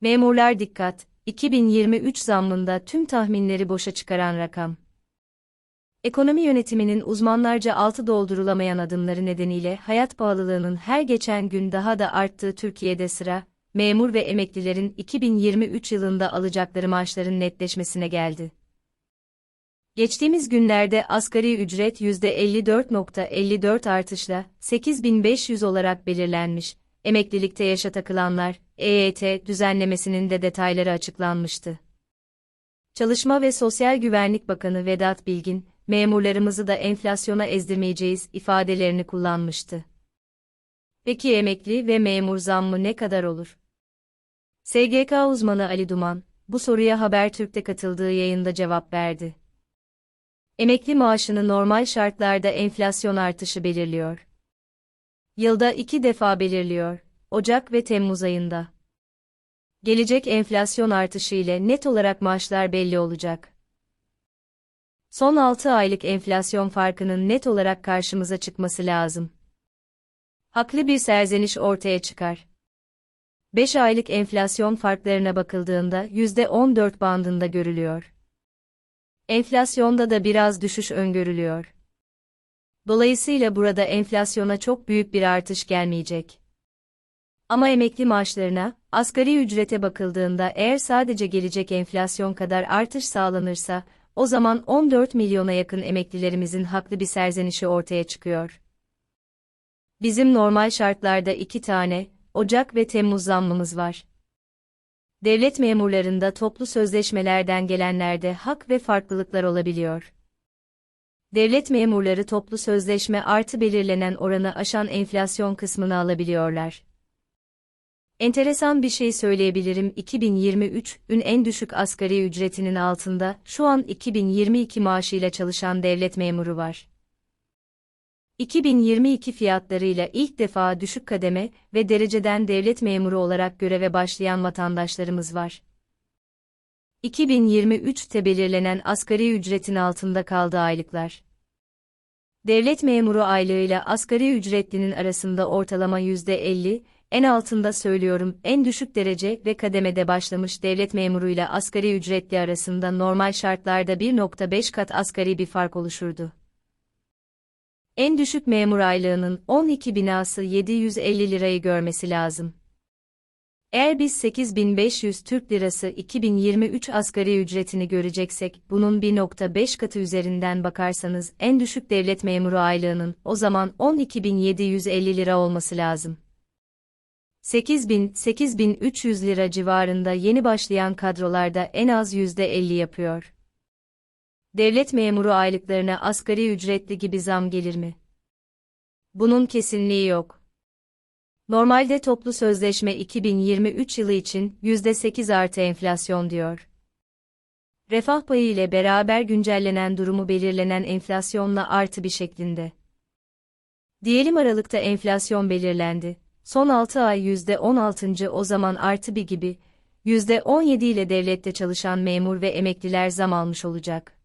Memurlar dikkat, 2023 zammında tüm tahminleri boşa çıkaran rakam. Ekonomi yönetiminin uzmanlarca altı doldurulamayan adımları nedeniyle hayat pahalılığının her geçen gün daha da arttığı Türkiye'de sıra, memur ve emeklilerin 2023 yılında alacakları maaşların netleşmesine geldi. Geçtiğimiz günlerde asgari ücret %54.54 artışla 8500 olarak belirlenmiş, emeklilikte yaşa takılanlar, EYT düzenlemesinin de detayları açıklanmıştı. Çalışma ve Sosyal Güvenlik Bakanı Vedat Bilgin, memurlarımızı da enflasyona ezdirmeyeceğiz ifadelerini kullanmıştı. Peki emekli ve memur zammı ne kadar olur? SGK uzmanı Ali Duman, bu soruya Habertürk'te katıldığı yayında cevap verdi. Emekli maaşını normal şartlarda enflasyon artışı belirliyor. Yılda iki defa belirliyor, Ocak ve Temmuz ayında. Gelecek enflasyon artışı ile net olarak maaşlar belli olacak. Son 6 aylık enflasyon farkının net olarak karşımıza çıkması lazım. Haklı bir serzeniş ortaya çıkar. 5 aylık enflasyon farklarına bakıldığında %14 bandında görülüyor. Enflasyonda da biraz düşüş öngörülüyor. Dolayısıyla burada enflasyona çok büyük bir artış gelmeyecek. Ama emekli maaşlarına, asgari ücrete bakıldığında eğer sadece gelecek enflasyon kadar artış sağlanırsa, o zaman 14 milyona yakın emeklilerimizin haklı bir serzenişi ortaya çıkıyor. Bizim normal şartlarda iki tane, Ocak ve Temmuz zammımız var. Devlet memurlarında toplu sözleşmelerden gelenlerde hak ve farklılıklar olabiliyor. Devlet memurları toplu sözleşme artı belirlenen oranı aşan enflasyon kısmını alabiliyorlar. Enteresan bir şey söyleyebilirim 2023'ün en düşük asgari ücretinin altında şu an 2022 maaşıyla çalışan devlet memuru var. 2022 fiyatlarıyla ilk defa düşük kademe ve dereceden devlet memuru olarak göreve başlayan vatandaşlarımız var. 2023'te belirlenen asgari ücretin altında kaldı aylıklar. Devlet memuru aylığıyla asgari ücretlinin arasında ortalama %50, en altında söylüyorum en düşük derece ve kademede başlamış devlet memuruyla asgari ücretli arasında normal şartlarda 1.5 kat asgari bir fark oluşurdu. En düşük memur aylığının 12 binası 750 lirayı görmesi lazım. Eğer biz 8500 Türk Lirası 2023 asgari ücretini göreceksek, bunun 1.5 katı üzerinden bakarsanız en düşük devlet memuru aylığının o zaman 12.750 lira olması lazım. 8000-8300 lira civarında yeni başlayan kadrolarda en az %50 yapıyor. Devlet memuru aylıklarına asgari ücretli gibi zam gelir mi? Bunun kesinliği yok. Normalde toplu sözleşme 2023 yılı için %8 artı enflasyon diyor. Refah payı ile beraber güncellenen durumu belirlenen enflasyonla artı bir şeklinde. Diyelim Aralık'ta enflasyon belirlendi. Son 6 ay %16. o zaman artı bir gibi, %17 ile devlette çalışan memur ve emekliler zam almış olacak.